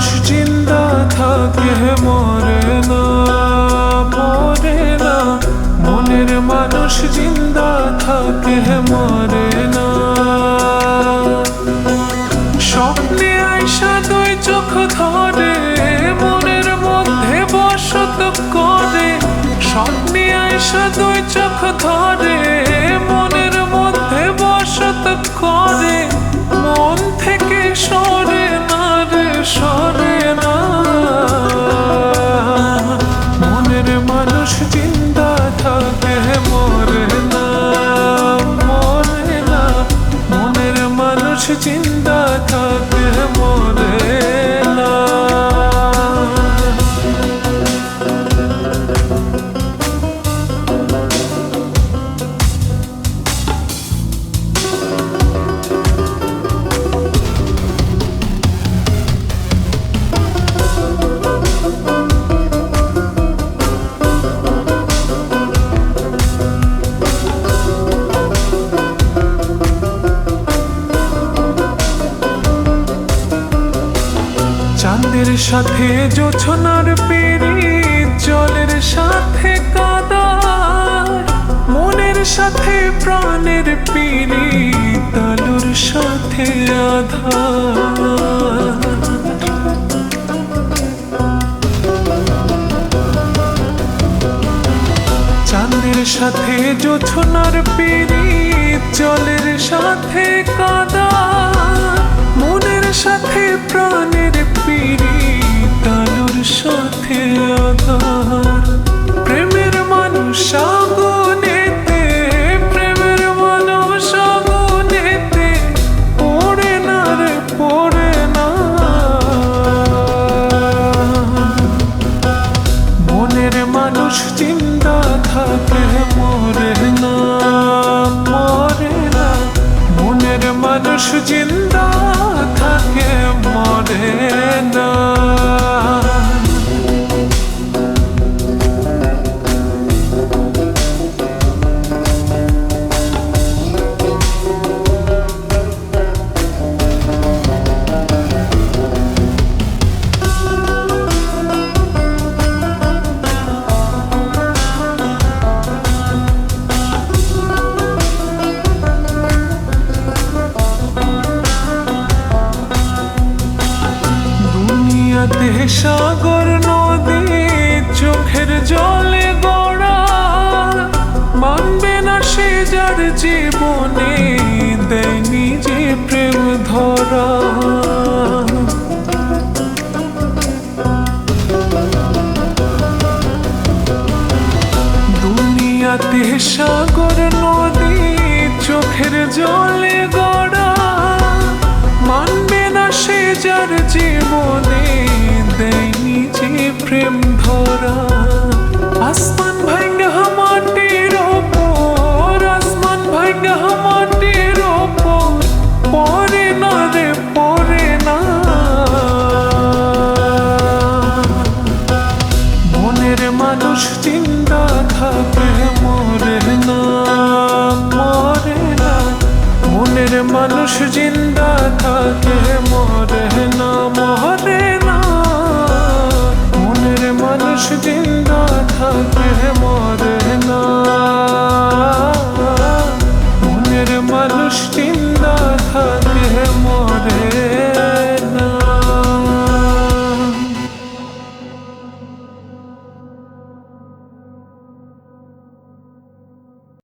মানুষ জিন্দা থাকে মরে না মরে না। মনের মানুষ জিন্দা থাকে মরে না। চাঁদের সাথে জোছনার পেরি, জলের সাথে কাদা মনের সাথে প্রাণের পিরি, তালুর সাথে আধার। চাঁদের সাথে জোছনার পেরি, জলের সাথে মানুষ জিন্দা থাকে মরে সাগর নদী চোখের জলে গড়া। মানবে না সে যার জীবনে, দেয়নি যে প্রেম ধরা। দুনিয়াতে সাগর নদী চোখের জলে গড়া। মানবে না সে যার জীবনে মনের মানুষ চিন্তা থাকে মরে না মরে না। মনের মানুষ জিন্দা